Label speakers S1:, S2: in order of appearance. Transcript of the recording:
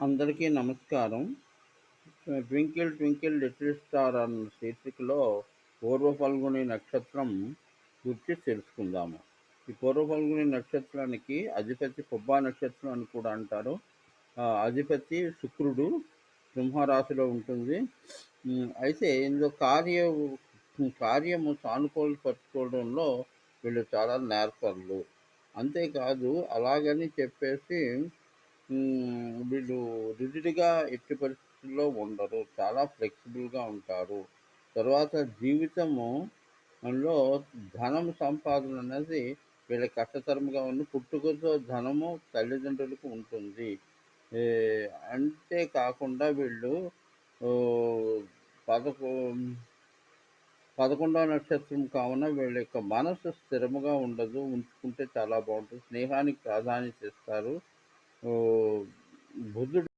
S1: అందరికీ నమస్కారం. 'Twinkle twinkle little star' అన్న శీర్షికలో పూర్వ ఫల్గుని నక్షత్రం గురించి తెలుసుకుందాము. ఈ పూర్వ ఫల్గుని నక్షత్రానికి అధిపతి పుబ్బా నక్షత్రం అని కూడా అంటారు. అధిపతి శుక్రుడు సింహరాశిలో ఉంటుంది. అయితే ఇందులో కార్య కార్యము సానుకూల పరుచుకోవడంలో వీళ్ళు చాలా నేర్పరులు. అంతేకాదు అలాగని చెప్పేసి వీళ్ళు రిజిడ్‌గా ఎట్టి పరిస్థితుల్లో ఉండరు. చాలా ఫ్లెక్సిబుల్‌గా ఉంటారు. తర్వాత జీవితము లో ధనం సంపాదన అనేది వీళ్ళ కష్టతరముగా ఉన్న పుట్టుకతో ధనము తల్లిదండ్రులకు ఉంటుంది. అంతేకాకుండా అంతే కాకుండా వీళ్ళు పదకొ 11వ నక్షత్రం కావున వీళ్ళ యొక్క మనసు స్థిరముగా ఉండదు. ఉంచుకుంటే చాలా బాగుంటుంది స్నేహానికి ప్రాధాన్యత ఇస్తారు. The.